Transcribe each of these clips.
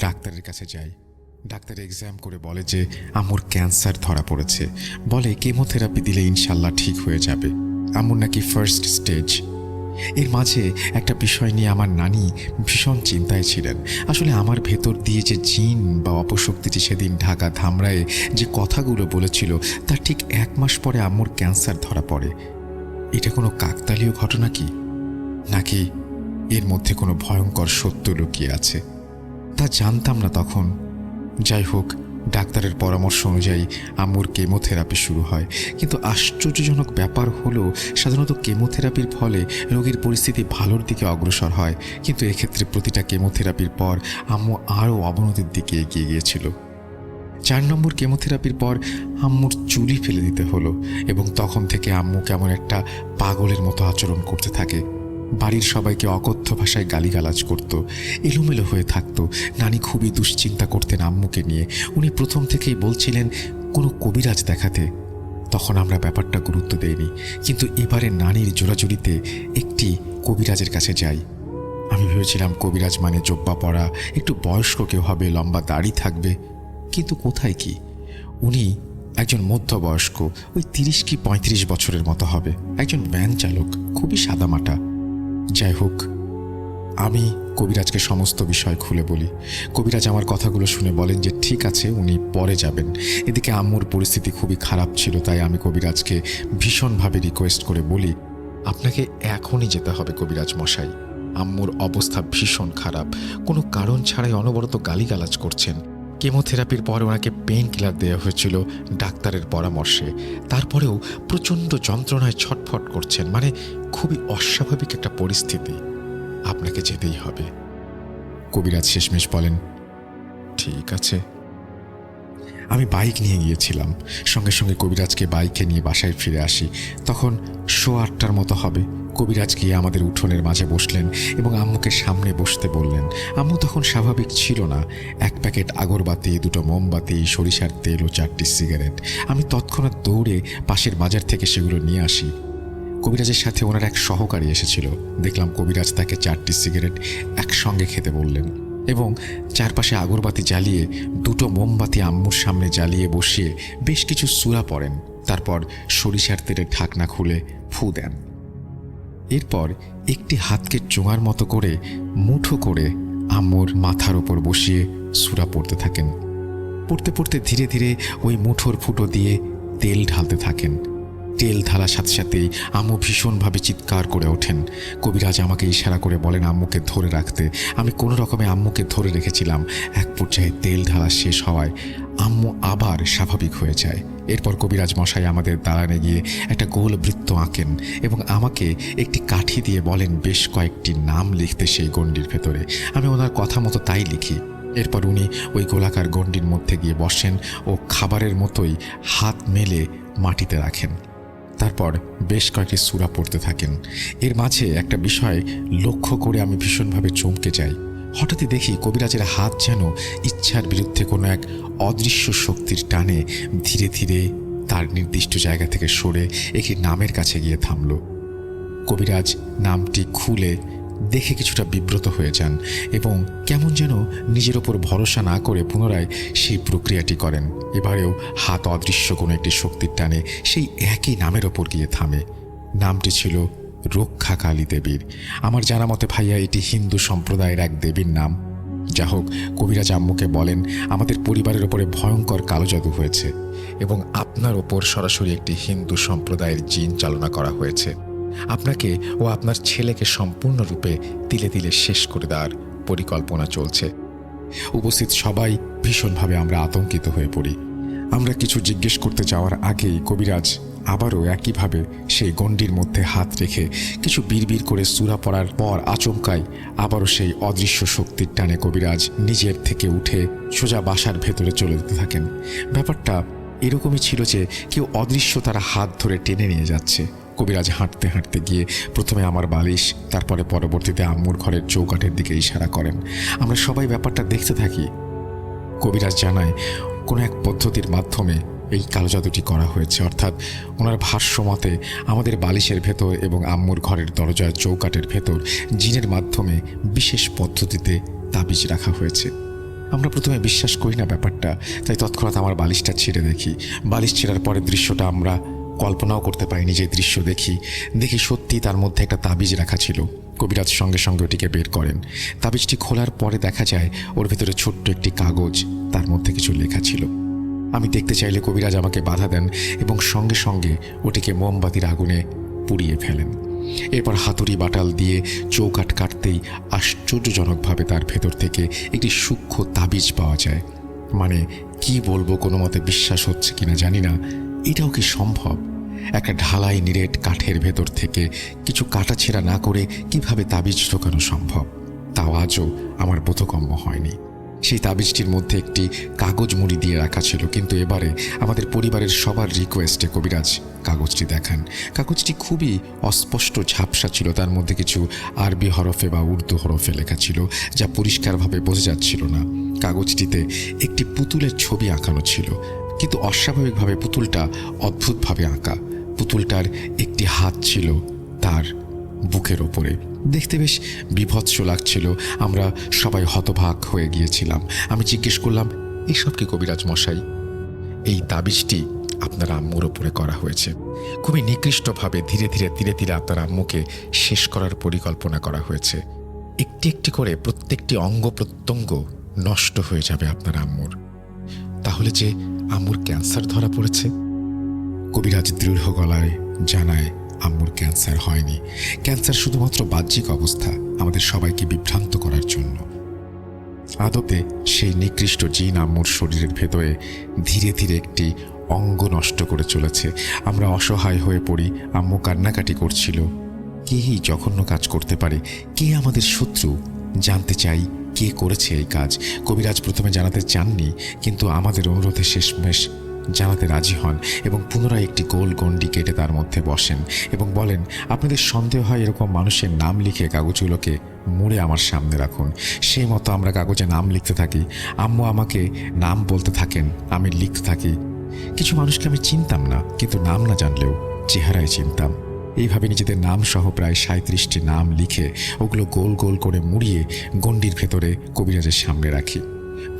ডাক্তারের কাছে যাই। ডাক্তার এক্সাম করে বলে যে আম্মুর ক্যান্সার ধরা পড়েছে। বলে কেমোথেরাপি দিলে ইনশাল্লাহ ঠিক হয়ে যাবে। আম্মুর নাকি ফার্স্ট স্টেজের মাঝে একটা বিষয় নিয়ে আমার নানি ভীষণ চিন্তায় ছিলেন। আসলে আমার ভেতর দিয়ে যে জিন বা অপশক্তিটি সেদিন ঢাকা ধামরায়ে যে কথাগুলো বলেছিল তার ঠিক এক মাস পরে আম্মুর ক্যান্সার ধরা পড়ে। এটা কোনো কাকতালীয় ঘটনা কি? নাকি এর মধ্যে কোনো ভয়ঙ্কর সত্য লুকিয়ে আছে? তা জানতাম না তখন। যাই হোক ডাক্তারের পরামর্শ অনুযায়ী আম্মুর কেমোথেরাপি শুরু হয়। কিন্তু আশ্চর্যজনক ব্যাপার হলো, সাধারণত কেমোথেরাপির ফলে রোগীর পরিস্থিতি ভালোর দিকে অগ্রসর হয়। কিন্তু এক্ষেত্রে প্রতিটা কেমোথেরাপির পর আম্মু আরও অবনতির দিকে এগিয়ে গিয়েছিল। চার নম্বর কেমোথেরাপির পর আম্মুর চুলি ফেলে দিতে হলো এবং তখন থেকে আম্মু কেমন একটা পাগলের মতো আচরণ করতে থাকে। বাড়ির সবাইকে অকথ্য ভাষায় গালিগালাজ করত, এলোমেলো হয়ে থাকতো। নানি খুবই দুশ্চিন্তা করতেন আম্মুকে নিয়ে। উনি প্রথম থেকেই বলছিলেন, কোনো কবিরাজ দেখাতে। তখন আমরা ব্যাপারটা গুরুত্ব দেইনি। কিন্তু এবারে নানির জোড়াজুড়িতে একটি কবিরাজের কাছে যাই। আমি ভেবেছিলাম কবিরাজ মানে জব্বা পরা একটু বয়স্ক কেউ হবে, লম্বা দাড়ি থাকবে। কিন্তু কোথায় কি? উনি একজন মধ্যবয়স্ক, ওই তিরিশ কি পঁয়ত্রিশ বছরের মতো হবে। একজন ভ্যান চালক, খুবই সাদামাটা। যাই হোক, আমি কবিরাজকে সমস্ত বিষয় খুলে বলি। কবিরাজ আমার কথাগুলো শুনে বলেন যে, ঠিক আছে, উনি পরে যাবেন। এদিকে আম্মুর পরিস্থিতি খুবই খারাপ ছিল, তাই আমি কবিরাজকে ভীষণভাবে রিকোয়েস্ট করে বলি, আপনাকে এখনই যেতে হবে কবিরাজ মশাই। আম্মুর অবস্থা ভীষণ খারাপ। কোনো কারণ ছাড়াই অনবরত গালিগালাজ করছেন। কেমোথেরাপির পর ওনাকে পেন কিলার দেওয়া হয়েছিল ডাক্তারের পরামর্শে। তারপরেও প্রচণ্ড যন্ত্রণায় ছটফট করছেন মানে খুবই অস্বাভাবিক একটা পরিস্থিতি। আপনাকে যেতেই হবে। কবিরাজ শেষমেশ বলেন, ঠিক আছে। আমি বাইক নিয়ে গিয়েছিলাম। সঙ্গে সঙ্গে কবিরাজকে বাইকে নিয়ে বাসায় ফিরে আসি। তখন শো আটটার মতো হবে। কবিরাজ গিয়ে আমাদের উঠোনের মাঝে বসলেন এবং আম্মুকে সামনে বসতে বললেন। আম্মু তখন স্বাভাবিক ছিল না। এক প্যাকেট আগরবাতি, দুটো মোমবাতি, সরিষার তেল ও চারটি সিগারেট। আমি তৎক্ষণাৎ দৌড়ে পাশের বাজার থেকে সেগুলো নিয়ে আসি। কবিরাজের সাথে ওনার এক সহকারী এসেছিল। দেখলাম কবিরাজ তাকে চারটি সিগারেট একসঙ্গে খেতে বললেন এবং চারপাশে আগরবাতি জ্বালিয়ে, দুটো মোমবাতি আম্মুর সামনে জ্বালিয়ে বসিয়ে বেশ কিছু সুরা পড়েন। তারপর সরিষার তেলের ঢাকনা খুলে ফু দেন। এরপর একটি হাতকে চোঙার মতো করে মুঠো করে আম্মুর মাথার ওপর বসিয়ে সুরা পড়তে থাকেন। পড়তে পড়তে ধীরে ধীরে ওই মুঠোর ফুটো দিয়ে তেল ঢালতে থাকেন। তেল ঢালার সাথে সাথেই আম্মু ভীষণভাবে চিৎকার করে ওঠেন। কবিরাজ আমাকে ইশারা করে বলেন, আম্মুকে ধরে রাখতে। আমি কোনো রকমে আম্মুকে ধরে রেখেছিলাম। এক পর্যায়ে তেল ঢালা শেষ হওয়ায় আম্মু আবার স্বাভাবিক হয়ে যায়। এরপর কবিরাজ মশাই আমাদের দালানে গিয়ে একটা গোল বৃত্ত আঁকেন এবং আমাকে একটি কাঠি দিয়ে বলেন, বেশ কয়েকটি নাম লিখতে সেই গণ্ডির ভেতরে। আমি ওনার কথা মতো তাই লিখি। এরপর উনি ওই গোলাকার গণ্ডির মধ্যে গিয়ে বসেন ও খাবারের মতোই হাত মেলে মাটিতে রাখেন। তারপর বেশ কয়েকটি সুরা পড়তে থাকেন। এর মাঝে একটা বিষয় লক্ষ্য করে আমি ভীষণভাবে চমকে যাই। হঠাৎই দেখি কবিরাজের হাত যেন ইচ্ছার বিরুদ্ধে কোনো এক অদৃশ্য শক্তির টানে ধীরে ধীরে তার নির্দিষ্ট জায়গা থেকে সরে একটি নামের কাছে গিয়ে থামল। কবিরাজ নামটি খুলে দেখে কিছুটা বিব্রত হয়ে যান এবং কেমন যেন নিজের ওপর ভরসা না করে পুনরায় সেই প্রক্রিয়াটি করেন। এবারেও হাত অদৃশ্য কোনো একটি শক্তির টানে সেই একই নামের ওপর গিয়ে থামে। নামটি ছিল রক্ষা কালী দেবীর। আমার জানা মতে ভাইয়া এটি হিন্দু সম্প্রদায়ের এক দেবীর নাম। যা হোক কবিরাজ আম্মুকে বলেন, আমাদের পরিবারের ওপরে ভয়ঙ্কর কালো জাদু হয়েছে এবং আপনার ওপর সরাসরি একটি হিন্দু সম্প্রদায়ের জিন চালনা করা হয়েছে। আপনাকে ও আপনার ছেলেকে সম্পূর্ণরূপে তিলে তিলে শেষ করে দেওয়ার পরিকল্পনা চলছে। উপস্থিত সবাই ভীষণভাবে আমরা আতঙ্কিত হয়ে পড়ি। আমরা কিছু জিজ্ঞেস করতে যাওয়ার আগেই কবিরাজ আবারও একইভাবে সেই গণ্ডির মধ্যে হাত রেখে কিছু বিড়বিড় করে সুরা পড়ার পর আচমকায় আবারও সেই অদৃশ্য শক্তির টানে কবিরাজ নিজের থেকে উঠে সোজা বাসার ভেতরে চলে যেতে থাকেন। ব্যাপারটা এরকমই ছিল যে কেউ অদৃশ্য তারা হাত ধরে টেনে নিয়ে যাচ্ছে। কবিরাজ হাঁটতে হাঁটতে গিয়ে প্রথমে আমার বালিশ, তারপরে পরবর্তীতে আম্মুর ঘরের চৌকাঠের দিকে ইশারা করেন। আমরা সবাই ব্যাপারটা দেখতে থাকি। কবিরাজ জানায়, কোনো এক পদ্ধতির মাধ্যমে এই কালো জাদুটি করা হয়েছে। অর্থাৎ ওনার ভাষ্য মতে আমাদের বালিশের ভেতর এবং আম্মুর ঘরের দরজার চৌকাটের ভেতর জিনের মাধ্যমে বিশেষ পদ্ধতিতে তাবিজ রাখা হয়েছে। আমরা প্রথমে বিশ্বাস করি না ব্যাপারটা, তাই তৎক্ষণাৎ আমার বালিশটা ছেড়ে দেখি। বালিশ ছেঁড়ার পরের দৃশ্যটা আমরা কল্পনাও করতে পারিনি যে দৃশ্য দেখি দেখি সত্যি তার মধ্যে একটা তাবিজ রাখা ছিল। কবিরাজ সঙ্গে সঙ্গে ওটিকে বের করেন। তাবিজটি খোলার পরে দেখা যায় ওর ভেতরে ছোট্ট একটি কাগজ, তার মধ্যে কিছু লেখা ছিল। আমি দেখতে চাইলে কবিরাজ আমাকে বাধা দেন এবং সঙ্গে সঙ্গে ওটিকে মোমবাতির আগুনে পুড়িয়ে ফেলেন। এরপর হাতুড়ি বাটাল দিয়ে চৌকাট কাটতেই আশ্চর্যজনকভাবে তার ভেতর থেকে একটি সূক্ষ্ম তাবিজ পাওয়া যায়। মানে কি বলব কোনো মতে বিশ্বাস হচ্ছে কিনা জানি না। এটাও কি সম্ভব? একটা ঢালাই নিরেট কাঠের ভেতর থেকে কিছু কাটাছেঁড়া না করে কীভাবে তাবিজ ঢোকানো সম্ভব? তাও আজও আমার বোধগম্য হয়নি। সেই তাবিজটির মধ্যে একটি কাগজ মুড়ি দিয়ে রাখা ছিল, কিন্তু এবারে আমাদের পরিবারের সবার রিকোয়েস্টে কবিরাজ কাগজটি দেখান। কাগজটি খুবই অস্পষ্ট ঝাপসা ছিল, তার মধ্যে কিছু আরবি হরফে বা উর্দু হরফে লেখা ছিল, যা পরিষ্কারভাবে বোঝা যাচ্ছিল না। কাগজটিতে একটি পুতুলের ছবি আঁকানো ছিল কিন্তু অস্বাভাবিকভাবে পুতুলটা অদ্ভুতভাবে আঁকা। পুতুলটার একটি হাত ছিল তার বুকের ওপরে। দেখতে বেশ বিভৎস লাগছিল। আমরা সবাই হতভাগ হয়ে গিয়েছিলাম। আমি জিজ্ঞেস করলাম, এসব কি কবিরাজ মশাই? এই তাবিজটি আপনার আম্মুর ওপরে করা হয়েছে। খুবই নিকৃষ্টভাবে ধীরে ধীরে ধীরে ধীরে আপনার আম্মুকে শেষ করার পরিকল্পনা করা হয়েছে। একটি একটি করে প্রত্যেকটি অঙ্গ প্রত্যঙ্গ নষ্ট হয়ে যাবে আপনার আম্মুর। তাহলে যে আম্মুর ক্যান্সার ধরা পড়েছে। কবিরাজ দৃঢ় গলায় জানায়, আম্মুর ক্যান্সার হয়নি। ক্যান্সার শুধুমাত্র বাহ্যিক অবস্থা, আমাদের সবাইকে বিভ্রান্ত করার জন্য। আদতে সেই নিকৃষ্ট জিন আম্মুর শরীরের ভেতরে ধীরে ধীরে একটি অঙ্গ নষ্ট করে চলেছে। আমরা অসহায় হয়ে পড়ি, আম্মু কান্নাকাটি করছিল। কেই জঘন্য কাজ করতে পারে? কে আমাদের শত্রু? জানতে চাই কে করেছে এই কাজ? কবিরাজ প্রথমে জানাতে চাননি, কিন্তু আমাদের অনুরোধে শেষমেশ জানাতে রাজি হন এবং পুনরায় একটি গোল গণ্ডি কেটে তার মধ্যে বসেন এবং বলেন, আপনাদের সন্দেহ হয় এরকম মানুষের নাম লিখে কাগজগুলোকে মুড়ে আমার সামনে রাখুন। সেই মতো আমরা কাগজে নাম লিখতে থাকি। আম্মু আমাকে নাম বলতে থাকেন, আমি লিখতে থাকি। কিছু মানুষকে আমি চিনতাম না, কিন্তু নাম না জানলেও চেহারায় চিনতাম। এইভাবে নিজেদের নাম সহ প্রায় সাঁত্রিশটি নাম লিখে ওগুলো গোল গোল করে মুড়িয়ে গণ্ডির ভেতরে কবিরাজের সামনে রাখি।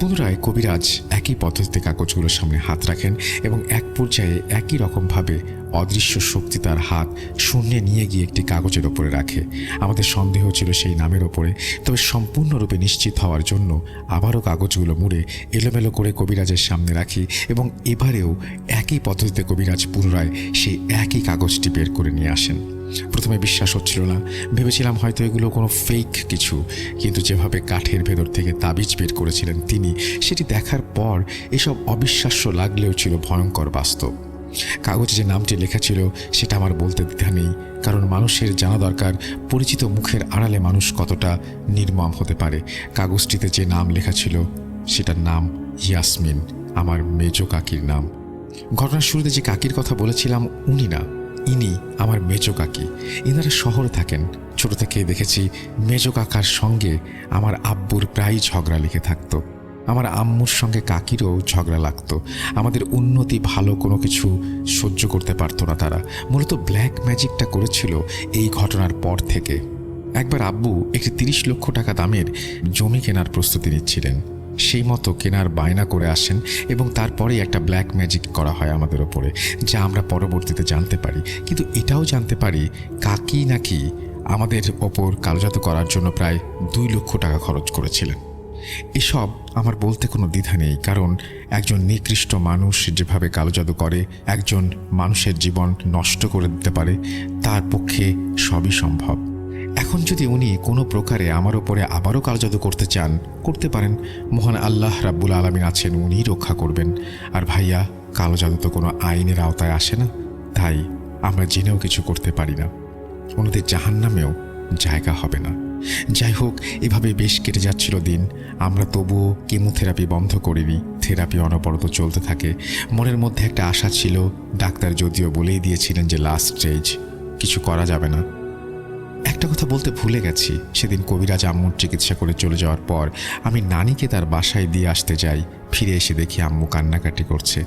পুনরায় কবিরাজ একই পদ্ধতিতে কাগজগুলোর সামনে হাত রাখেন এবং এক পর্যায়ে একই রকমভাবে অদৃশ্য শক্তি তার হাত শূন্যে নিয়ে গিয়ে একটি কাগজের ওপরে রাখে। আমাদের সন্দেহ ছিল সেই নামের ওপরে, তবে সম্পূর্ণরূপে নিশ্চিত হওয়ার জন্য আবারও কাগজগুলো মুড়ে, এলোমেলো করে কবিরাজের সামনে রাখি এবং এবারেও একই পদ্ধতিতে কবিরাজ পুনরায় সেই একই কাগজটি বের করে নিয়ে আসেন। প্রথমে বিশ্বাস হচ্ছিল না। ভেবেছিলাম হয়তো এগুলো কোনো ফেক কিছু, কিন্তু যেভাবে কাঠের ভেতর থেকে তাবিজ বের করেছিলেন তিনি, সেটি দেখার পর এসব অবিশ্বাস্য লাগলেও ছিল ভয়ঙ্কর বাস্তব। কাগজে যে নামটি লেখা ছিল, সেটা আমার বলতে দ্বিধা নেই, কারণ মানুষের জানা দরকার, পরিচিত মুখের আড়ালে মানুষ কতটা নির্মম হতে পারে। কাগজটিতে যে নাম লেখা ছিল, সেটার নাম ইয়াসমিন, আমার মেজো কাকির নাম। ঘটনার শুরুতে যে কাকির কথা বলেছিলাম, উনি না। ইনি আমার মেজো কাকি। ইনারা শহরে থাকেন। ছোট থেকে দেখেছি মেজো কাকার সঙ্গে আমার আব্বুর প্রায়ই ঝগড়া লেগে থাকতো। আমার আম্মুর সঙ্গে কাকিরও ঝগড়া লাগতো। আমাদের উন্নতি ভালো কোনো কিছু সহ্য করতে পারতো না তারা। মূলত ব্ল্যাক ম্যাজিকটা করেছিল এই ঘটনার পর থেকে। একবার আব্বু একটি তিরিশ লক্ষ টাকা দামের জমি কেনার প্রস্তুতি নিচ্ছিলেন। সেই মতো কেনার বায়না করে আসেন এবং তারপরেই একটা ব্ল্যাক ম্যাজিক করা হয় আমাদের ওপরে, যা আমরা পরবর্তীতে জানতে পারি। কিন্তু এটাও জানতে পারি কাকি নাকি আমাদের ওপর কালোজাদু করার জন্য প্রায় দুই লক্ষ টাকা খরচ করেছিলেন। এসব আমার বলতে কোনো দ্বিধা নেই, কারণ একজন নিকৃষ্ট মানুষ যেভাবে কালো জাদু করে, একজন মানুষের জীবন নষ্ট করে দিতে পারে, তার পক্ষে সবই সম্ভব। এখন যদি উনি কোনো প্রকারে আমার ওপরে আবারও কালো জাদু করতে চান, করতে পারেন। মহান আল্লাহ রাব্বুল আলমিন আছেন, উনিই রক্ষা করবেন। আর ভাইয়া কালো জাদু তো কোনো আইনের আওতায় আসে না। তাই আমরা জেনেও কিছু করতে পারি না। ওনাদের জাহান্নামেও জায়গা হবে না। যাই হোক, এভাবে বেশ কেটে যাচ্ছিল দিন। আমরা তবুও কেমোথেরাপি বন্ধ করিনি। থেরাপি অনবরত চলতে থাকে। মনের মধ্যে একটা আশা ছিল, ডাক্তার যদিও বলেই দিয়েছিলেন যে লাস্ট স্টেজ কিছু করা যাবে না। একটা কথা বলতে ভুলে গেছি। সেদিন কবিরাজ আম্মুর চিকিৎসা করে চলে যাওয়ার পর আমি নানিকে তার বাসায় দিয়ে আসতে যাই। ফিরে এসে দেখি আম্মু কান্নাকাটি করছে।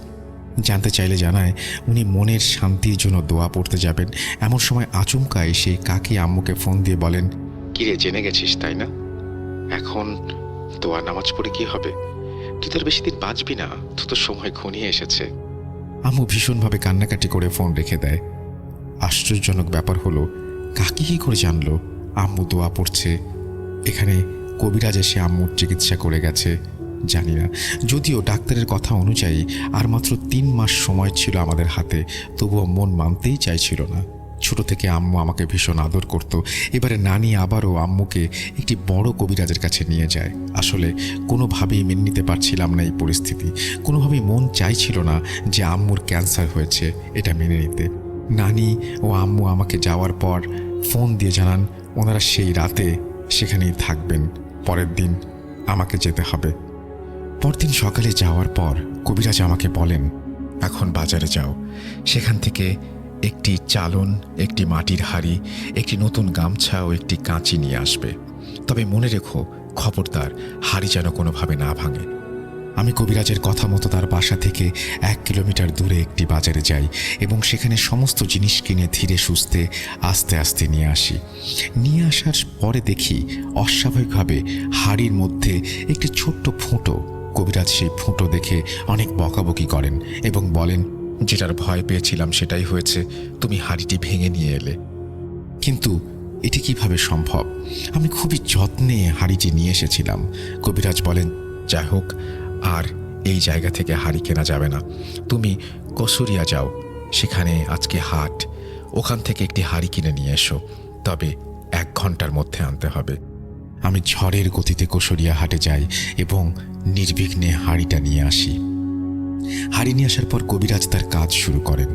জানতে চাইলে জানায় উনি মনের শান্তির জন্য দোয়া পড়তে যাবেন। এমন সময় আচমকা এসে কাকি আম্মুকে ফোন দিয়ে বলেন কিরে জেনে গেছিস তাই না? এখন আর নামাজ পড়ে কি হবে? তুই তো আর বেশি দিন বাঁচবি না তো তোর সময় ঘনিয়ে এসেছে। আম্মু ভীষণভাবে কান্নাকাটি করে ফোন রেখে দেয়। আশ্চর্যজনক ব্যাপার হলো কাকি কি করে জানলো? আম্মু দোয়া পড়ছে। এখানে কবিরাজ এসে আম্মুর চিকিৎসা করে গেছে। জানি না। যদিও ডাক্তারের কথা অনুযায়ী আর মাত্র তিন মাস সময় ছিল আমাদের হাতে, তবুও মন মানতেই চাইছিল না। ছোট থেকে আম্মু আমাকে ভীষণ আদর করত। এবারে নানি আবারও আম্মুকে একটি বড় কবিরাজের কাছে নিয়ে যায়। আসলে কোনোভাবেই মেনে নিতে পারছিলাম না এই পরিস্থিতি। কোনোভাবেই মন চাইছিল না যে আম্মুর ক্যান্সার হয়েছে, এটা মেনে নিতে। নানি ও আম্মু আমাকে যাওয়ার পর ফোন দিয়ে জানান ওনারা সেই রাতে সেখানেই থাকবেন। পরের দিন আমাকে যেতে হবে। পরদিন সকালে যাওয়ার পর কবিরাজ আমাকে বলেন, এখন বাজারে যাও। সেখান থেকে একটি চালন, একটি মাটির হাড়ি, একটি নতুন গামছা ও একটি কাঁচি নিয়ে আসবে। তবে মনে রেখো, খবরদার, হাড়ি যেন কোনোভাবে না ভাঙে। আমি কবিরাজের কথা মতো তার বাসা থেকে এক কিলোমিটার দূরে একটি বাজারে যাই এবং সেখানে সমস্ত জিনিস কিনে ধীরে সুস্থে আস্তে আস্তে নিয়ে আসি। নিয়ে আসার পরে দেখি অস্বাভাবিকভাবে হাড়ির মধ্যে একটি ছোট্ট ফুঁটো, কবিরাজ সেই ফুঁটো দেখে অনেক বকাবকি করেন এবং বলেন, যেটার ভয় পেয়েছিলাম সেটাই হয়েছে, তুমি হাড়িটি ভেঙে নিয়ে এলে। কিন্তু এটি কীভাবে সম্ভব? আমি খুবই যত্নে হাড়িটি নিয়ে এসেছিলাম। কবিরাজ বলেন, যাই হোক আর এই জায়গা থেকে হাড়ি কেনা যাবে না। তুমি কসুরিয়া যাও, সেখানে আজকে হাট। ওখান থেকে একটি হাড়ি কিনে নিয়ে এসো, তবে এক ঘণ্টার মধ্যে আনতে হবে। আমি ঝড়ের গতিতে কসুরিয়া হাটে যাই এবং নির্বিঘ্নে হাড়িটা নিয়ে আসি। হাড়ি নিয়ে আসার পর কবিরাজ তার কাজ শুরু করেন।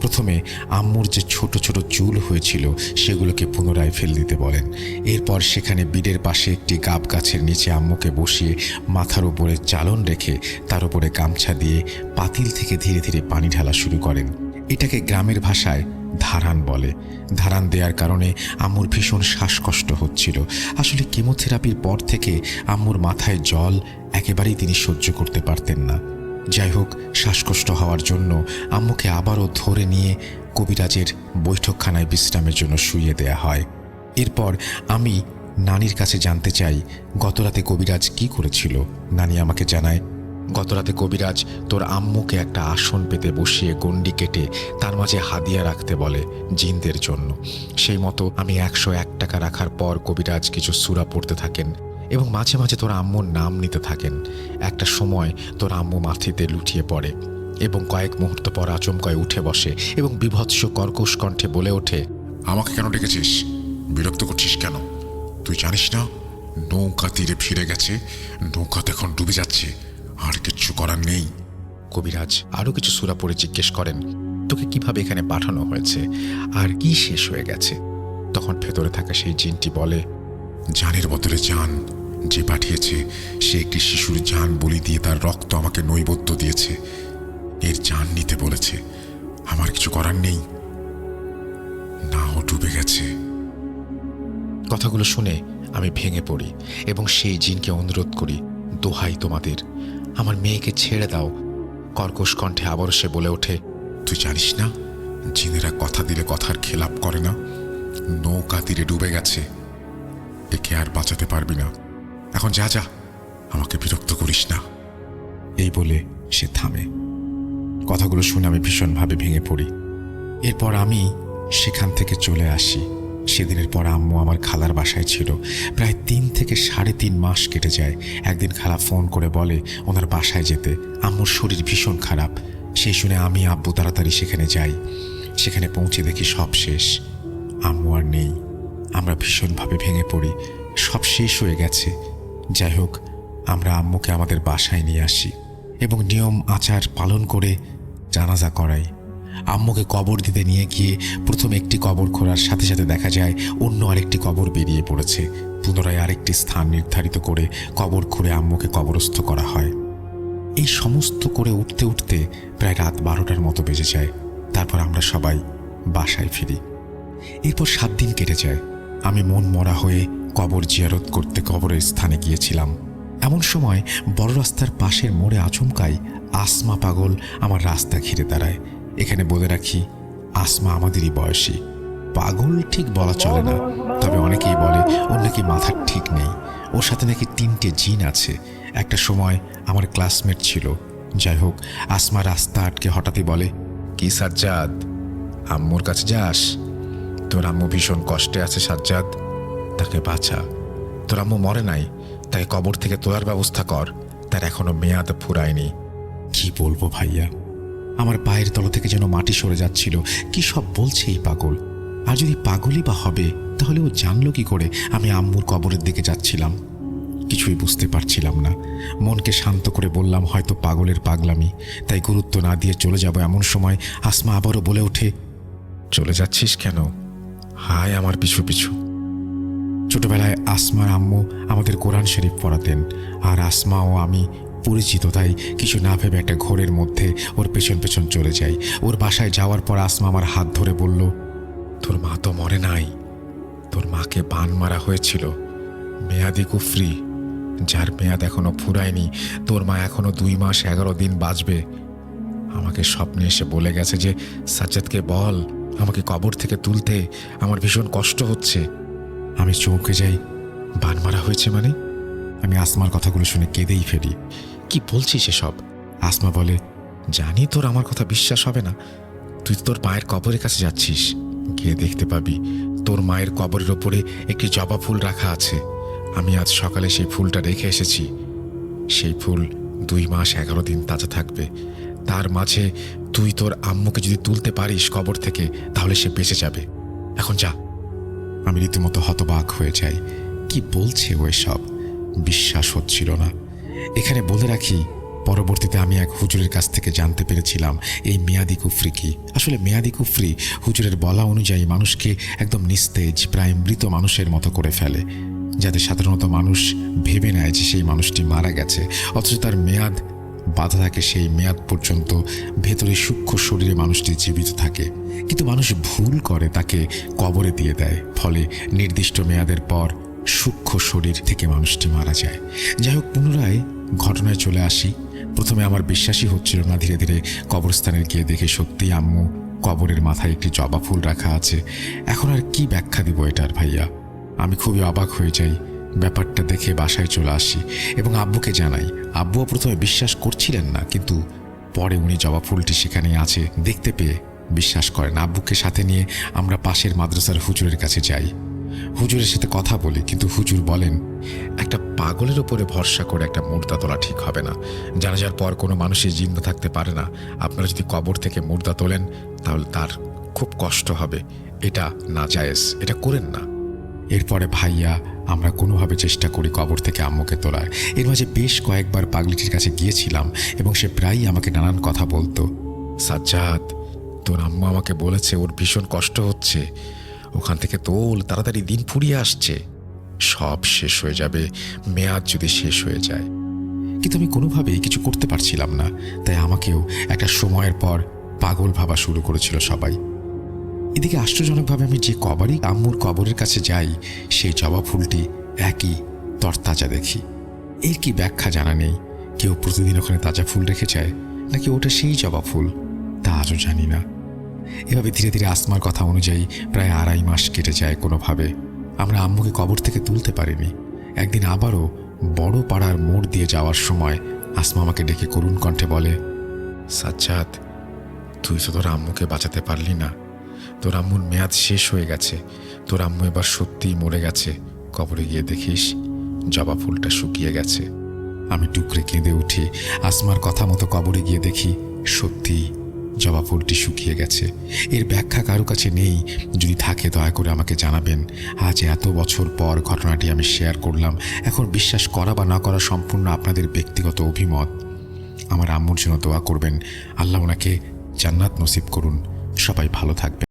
প্রথমে আম্মুর যে ছোট ছোট চুল হয়েছিল, সেগুলোকে পুনরায় ফেল দিতে বলেন। এরপর সেখানে বিডের পাশে একটি গাব গাছের নিচে আম্মুকে বসিয়ে মাথার উপরে চালন রেখে তার উপরে গামছা দিয়ে পাতিল থেকে ধীরে ধীরে পানি ঢালা শুরু করেন। এটাকে গ্রামের ভাষায় ধারান বলে। ধারান দেওয়ার কারণে আম্মুর ভীষণ শ্বাসকষ্ট হচ্ছিল। আসলে কেমোথেরাপির পর থেকে আম্মুর মাথায় জল একেবারেই তিনি সহ্য করতে পারতেন না। যাই হোক শ্বাসকষ্ট হওয়ার জন্য আম্মুকে আবারও ধরে নিয়ে কবিরাজের বৈঠকখানায় বিশ্রামের জন্য শুইয়ে দেয়া হয়। এরপর আমি নানির কাছে জানতে চাই, গতরাতে কবিরাজ কি করেছিল? নানি আমাকে জানায়, গতরাতে কবিরাজ তোর আম্মুকে একটা আসন পেতে বসিয়ে গণ্ডি কেটে তার মাঝে হাদিয়া রাখতে বলে জিনদের জন্য। সেই মতো আমি একশো এক টাকা রাখার পর কবিরাজ কিছু সুরা পড়তে থাকেন। এবং মাঝে মাঝে তোর আম্মুর নাম নিতে থাকেন। একটা সময় তোর আম্মু মাথিতে লুটিয়ে পড়ে এবং কয়েক মুহূর্ত পর আচমকায় উঠে বসে এবং বিভৎস কর্কশ কণ্ঠে বলে ওঠে আমাকে কেন ডেকেছিস? বিরক্ত করছিস কেন? তুই জানিস না নৌকা তীরে ফিরে গেছে নৌকা এখন ডুবে যাচ্ছে আর কিচ্ছু করার নেই। কবিরাজ আরও কিছু সুরা পড়ে জিজ্ঞেস করেন তোকে কীভাবে এখানে পাঠানো হয়েছে? আর কি শেষ হয়ে গেছে? তখন ভেতরে থাকা সেই জিনটি বলে জানের বদলে জান যে পাঠিয়েছে সে একটি শিশুর যান বলি দিয়ে তার রক্ত আমাকে নৈবদ্য দিয়েছে। এর জান নিতে বলেছে আমার কিছু করার নেই। না ও ডুবে গেছে। কথাগুলো শুনে আমি ভেঙে পড়ি এবং সেই জিনকে অনুরোধ করি দোহাই তোমাদের আমার মেয়েকে ছেড়ে দাও। কর্কশ কণ্ঠে আবারও সে বলে ওঠে তুই জানিস না জিনেরা কথা দিলে কথার খেলাপ করে না? নৌকা তীরে ডুবে গেছে। একে আর বাঁচাতে পারবি না। এখন যা যা। আমাকে বিরক্ত করিস না। এই বলে সে থামে। কথাগুলো শুনে আমি ভীষণভাবে ভেঙে পড়ি। এরপর আমি সেখান থেকে চলে আসি। সেদিনের পর আম্মু আমার খালার বাসায় ছিল। প্রায় তিন থেকে সাড়ে তিন মাস কেটে যায়। একদিন খালা ফোন করে বলে ওনার বাসায় যেতে। আম্মুর শরীর ভীষণ খারাপ। সেই শুনে আমি, আব্বু তাড়াতাড়ি সেখানে যাই। সেখানে পৌঁছে দেখি সব শেষ। আম্মু আর নেই। আমরা ভীষণভাবে ভেঙে পড়ি। সব শেষ হয়ে গেছে। যাই হোক, আমরা আম্মুকে আমাদের বাসায় নিয়ে আসি এবং নিয়ম আচার পালন করে জানাজা করাই। আম্মুকে কবর দিতে নিয়ে গিয়ে প্রথম একটি কবর খোঁড়ার সাথে সাথে দেখা যায় অন্য আরেকটি কবর বেরিয়ে পড়েছে। পুনরায় আরেকটি স্থান নির্ধারিত করে কবর খুঁড়ে আম্মুকে কবরস্থ করা হয়। এই সমস্ত করে উঠতে উঠতে প্রায় রাত বারোটার মতো বেজে যায়। তারপর আমরা সবাই বাসায় ফিরি। এরপর সাত দিন কেটে যায়। আমি মন মরা হয়ে কবর জিয়ারত করতে কবরের স্থানে গিয়েছিলাম। এমন সময় বড় রাস্তার পাশের মোড়ে আচমকাই আসমা পাগল আমার রাস্তা ঘিরে দাঁড়ায়। এখানে বলে রাখি, আসমা আমাদেরই বয়সী। পাগল ঠিক বলা চলে না, তবে অনেকেই বলে ওর নাকি মাথার ঠিক নেই। ওর সাথে নাকি তিনটে জিন আছে। একটা সময় আমার ক্লাসমেট ছিল। যাই হোক, আসমা রাস্তা আটকে হঠাৎই বলে, কি সাজ্জাদ? আম্মুর কাছে যাস? তোর আম্মু ভীষণ কষ্টে আছে সাজ্জাদ। তাকে বাঁচা তোর আম্মু মরে নাই তাকে কবর থেকে তোলার ব্যবস্থা কর। তার এখনও মেয়াদ ফুরায়নি। কি বলব ভাইয়া? আমার পায়ের তল থেকে যেন মাটি সরে যাচ্ছিল। কি সব বলছে এই পাগল? আর যদি পাগলই বা হবে, তাহলে ও জানলো কি করে? আমি আম্মুর কবরের দিকে যাচ্ছিলাম। কিছুই বুঝতে পারছিলাম না। মনকে শান্ত করে বললাম, হয়তো পাগলের পাগলামি। তাই গুরুত্ব না দিয়ে চলে যাব এমন সময় আসমা আবারও বলে ওঠে, চলে যাচ্ছিস কেন? হায় আমার পিছু পিছু। ছোটবেলায় আসমার আম্মু আমাদের কোরআন শরীফ পড়াতেন। আর আসমা ও আমি পরিচিত, তাই কিছু না ভেবে একটা ঘোরের মধ্যে ওর পেছন পেছন চলে যাই। ওর বাসায় যাওয়ার পর আসমা আমার হাত ধরে বলল, তোর মা তো মরে নাই। তোর মাকে বান মারা হয়েছিল। মেয়াদি কুফরি। যার মেয়াদ এখনও ফুরায়নি, তোর মা এখনও দুই মাস এগারো দিন বাঁচবে। আমাকে স্বপ্নে এসে বলে গেছে যে, সাজ্জাদকে বল, আমাকে কবর থেকে তুলতে। আমার ভীষণ কষ্ট হচ্ছে। আমি চৌকে যাই। বান মারা হয়েছে মানে? আমি আসমার কথাগুলো শুনে কেঁদেই ফেলি। কি বলছিস এসব? আসমা বলে, জানি তোর আমার কথা বিশ্বাস হবে না। তুই তোর মায়ের কবরের কাছে যাচ্ছিস। গিয়ে দেখতে পাবি, তোর মায়ের কবরের ওপরে একটি জবা ফুল রাখা আছে। আমি আজ সকালে সেই ফুলটা রেখে এসেছি। সেই ফুল দুই মাস এগারো দিন তাজা থাকবে। তার মাঝে তুই তোর আম্মুকে যদি তুলতে পারিস কবর থেকে, তাহলে সে বেঁচে যাবে। এখন যা। আমি রীতিমতো হতবাক হয়ে যাই। কি বলছে ও সব বিশ্বাস হচ্ছিল না। এখানে বলে রাখি, পরবর্তীতে আমি এক হুজুরের কাছ থেকে জানতে পেরেছিলাম, এই মেয়াদি কুফরি কি? আসলে মেয়াদি কুফরি হুজুরের বলা অনুযায়ী মানুষকে একদম নিস্তেজ, প্রায় মৃত মানুষের মতো করে ফেলে। যাতে সাধারণত মানুষ ভেবে নেয় যে সেই মানুষটি মারা গেছে, অথচ তার মেয়াদ বাধা থাকে সেই মেয়াদ পর্যন্ত ভেতরে সূক্ষ্ম শরীরে মানুষটি জীবিত থাকে। কিন্তু মানুষ ভুল করে তাকে কবরে দিয়ে দেয়। ফলে নির্দিষ্ট মেয়াদের পর সূক্ষ্ম শরীর থেকে মানুষটি মারা যায়। যাই হোক, পুনরায় ঘটনায় চলে আসি। প্রথমে আমার বিশ্বাসই হচ্ছিল না, ধীরে ধীরে কবরস্থানে গিয়ে দেখে সত্যি আম্মু কবরের মাথায় একটি জবা ফুল রাখা আছে। এখন আর কি ব্যাখ্যা দিব এটার ভাইয়া? আমি খুবই অবাক হয়ে যাই। ব্যাপারটা দেখে বাসায় চলে আসি এবং আব্বুকে জানাই। আব্বুও প্রথমে বিশ্বাস করছিলেন না, কিন্তু পরে উনি জবা ফুলটি সেখানে আছে। দেখতে পেয়ে বিশ্বাস করেন, আব্বুকে সাথে নিয়ে আমরা পাশের মাদ্রাসার হুজুরের কাছে যাই। হুজুরের সাথে কথা বলি, কিন্তু হুজুর বলেন, একটা পাগলের ওপরে ভরসা করে একটা মুর্দা তোলা ঠিক হবে না। জানাজার পর কোনো মানুষই জিন্দা থাকতে পারে না। আপনারা যদি কবর থেকে মুর্দা তোলেন, তাহলে তার খুব কষ্ট হবে। এটা না জায়েজ এটা করেন না। এরপরে ভাইয়া, আমরা কোনোভাবে চেষ্টা করি কবর থেকে আম্মুকে তোলার। এর মাঝে বেশ কয়েকবার পাগলিটির কাছে গিয়েছিলাম এবং সে প্রায়ই আমাকে নানান কথা বলতো। সাজ্জাদ, তোর আম্মু আমাকে বলেছে ওর ভীষণ কষ্ট হচ্ছে। ওখান থেকে তোল, তাড়াতাড়ি দিন ফুরিয়ে আসছে। সব শেষ হয়ে যাবে, মেয়াদ যদি শেষ হয়ে যায়। কিন্তু আমি কোনোভাবেই কিছু করতে পারছিলাম না। তাই আমাকেও একটা সময়ের পর পাগল ভাবা শুরু করেছিল সবাই। এদিকে আশ্চর্যজনকভাবে আমি যে কবারই আম্মুর কবরের কাছে যাই, সেই জবা ফুলটি একই তরতাজা দেখি। এর কি ব্যাখ্যা জানা নেই? কেউ প্রতিদিন ওখানে তাজা ফুল রেখে যায়, নাকি ওটা সেই জবা ফুল? তা আজও জানি না। এভাবে ধীরে ধীরে আসমার কথা অনুযায়ী প্রায় আড়াই মাস কেটে যায় কোনোভাবে। আমরা আম্মুকে কবর থেকে তুলতে পারিনি। একদিন আবারও বড় পাড়ার মোড় দিয়ে যাওয়ার সময় আসমা আমাকে ডেকে করুণ কণ্ঠে বলে, সাজ্জাদ, তুই তো তোর আম্মুকে বাঁচাতে পারলি না। তোর আম্মুর মেয়াদ শেষ হয়ে গেছে। তোর আম্মু এবার সত্যিই মরে গেছে। কবরে গিয়ে দেখিস, জবা ফুলটা শুকিয়ে গেছে। আমি টুকরে কেঁদে উঠি, আসমার কথা মতো কবরে গিয়ে দেখি সত্যি জবা ফুলটি শুকিয়ে গেছে। এর ব্যাখ্যা কারও কাছে নেই। যদি থাকে, দয়া করে আমাকে জানাবেন। আজ এত বছর পর ঘটনাটি আমি শেয়ার করলাম। এখন বিশ্বাস করা বা না করা সম্পূর্ণ আপনাদের ব্যক্তিগত অভিমত। আমার আম্মুর জন্য দোয়া করবেন। আল্লাহ ওনাকে জান্নাত নসিব করুন। সবাই ভালো থাকবেন।